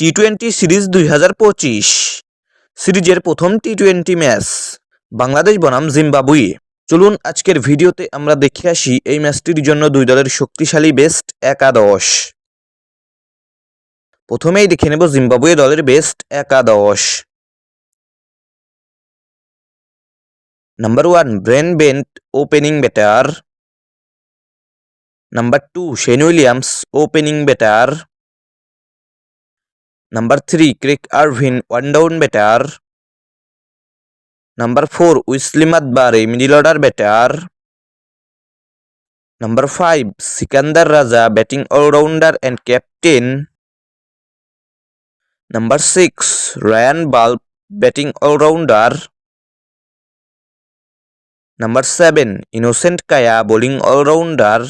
T twenty series দুই হাজার পঁচিশ। সিরিজের প্রথম টি টোয়েন্টি ম্যাচ, বাংলাদেশ বনাম জিম্বাবুয়ে। চলুন আজকের ভিডিওতে আমরা দেখে আসি এই ম্যাচটির জন্য দুই দলের শক্তিশালী বেস্ট একাদশ। প্রথমেই দেখে নেব জিম্বাবুয়ে দলের বেস্ট একাদশ। Number one Brian Bennett opening batter number two Sean Williams opening batter number three Craig Ervine one down batter number four উইসলিমাত বারে middle order batter number five Sikandar Raza batting allrounder and captain number six Ryan Burl batting allrounder number seven Innocent Kaia bowling allrounder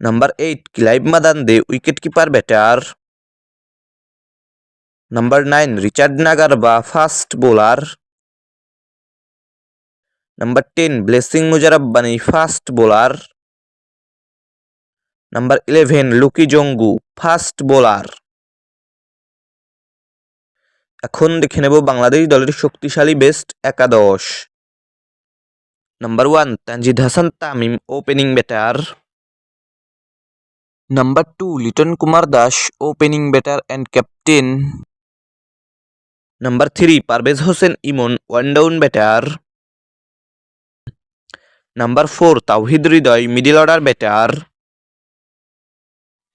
number eight Clive Madande wicket keeper batter number nine Richard Ngarava fast bowler number ten Blessing Muzarabani fast bowler number eleven Luke Jongwe fast bowler এখন দেখে নেব বাংলাদেশ দলের শক্তিশালী best একাদশ। Number one Tanzid Hasan, Tamim opening batter number two Liton Kumar Das opening batter and captain number three Parvez Hossain Emon one down batter number four Towhid Hridoy middle order batter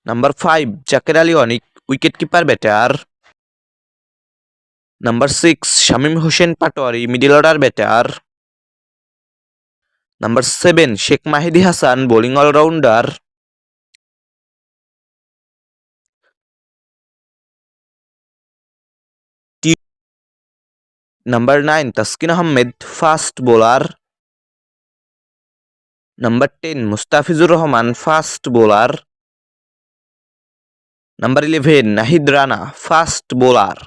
number five Jaker Ali Anik wicket keeper batter number six Shamim Hossain Patwari middle order batter number seven Sheikh Mahedi Hasan bowling allrounder number nine Taskin Ahmed fast bowler number ten Mustafizur Rahman fast bowler number eleven Nahid Rana fast bowler